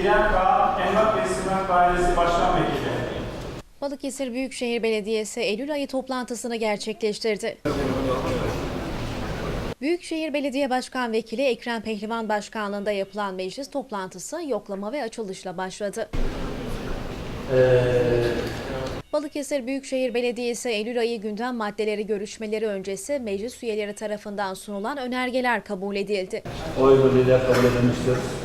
İrem Kağan, Emlak ve Siment Dairesi Başkan Vekili. Balıkesir Büyükşehir Belediyesi Eylül ayı toplantısını gerçekleştirdi. Büyükşehir Belediye Başkan Vekili Ekrem Pehlivan Başkanlığında yapılan meclis toplantısı yoklama ve açılışla başladı. Balıkesir Büyükşehir Belediyesi Eylül ayı gündem maddeleri görüşmeleri öncesi meclis üyeleri tarafından sunulan önergeler kabul edildi. Oy birliğiyle kabul edilmiştir.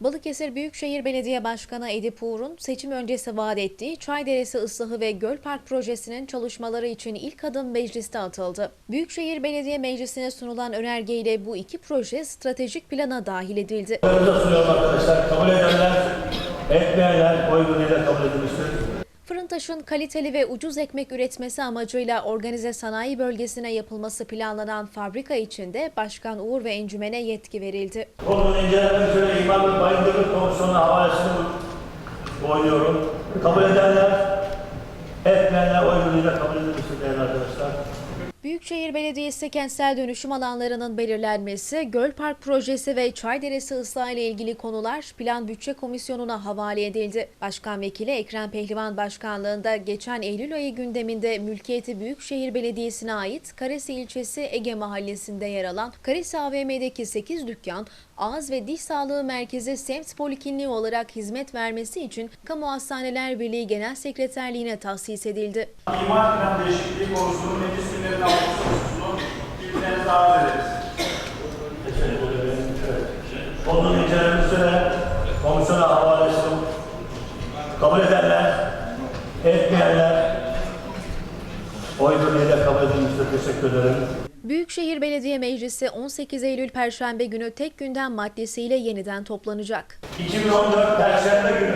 Balıkesir Büyükşehir Belediye Başkanı Edip Uğur'un seçim öncesi vaat ettiği Çayderesi Islahı ve Göl Park projesinin çalışmaları için ilk adım mecliste atıldı. Büyükşehir Belediye Meclisi'ne sunulan önergeyle bu iki proje stratejik plana dahil edildi. Oyumuza sunuyorum arkadaşlar. Kabul edenler, etmeyenler oy kabul edilmiştir. Fırıntaş'ın kaliteli ve ucuz ekmek üretmesi amacıyla organize sanayi bölgesine yapılması planlanan fabrika içinde Başkan Uğur ve Encümen'e yetki verildi. Konunun incelenmek üzere İmar ve Bayındırlık Komisyonu'na havalesini oynuyorum. Kabul edenler, etmeyenler oy kabul edilmiştir değerli arkadaşlar. Büyükşehir Belediyesi kentsel dönüşüm alanlarının belirlenmesi, Göl Park projesi ve Çayderesi ıslahı ile ilgili konular Plan Bütçe Komisyonu'na havale edildi. Başkan Vekili Ekrem Pehlivan Başkanlığında geçen Eylül ayı gündeminde mülkiyeti Büyükşehir Belediyesi'ne ait Karesi ilçesi Ege Mahallesi'nde yer alan Karesi AVM'deki 8 dükkan, ağız ve diş sağlığı merkezi semt polikliniği olarak hizmet vermesi için Kamu Hastaneler Birliği Genel Sekreterliğine tahsis edildi. İmar plan değişikliği konusunun meclis kabul edenler, etmeyenler oy birliğiyle kabul edilmiştir. Teşekkür ederim. Büyükşehir Belediye Meclisi 18 Eylül Perşembe günü tek gündem maddesiyle yeniden toplanacak. 2014 Perşembe günü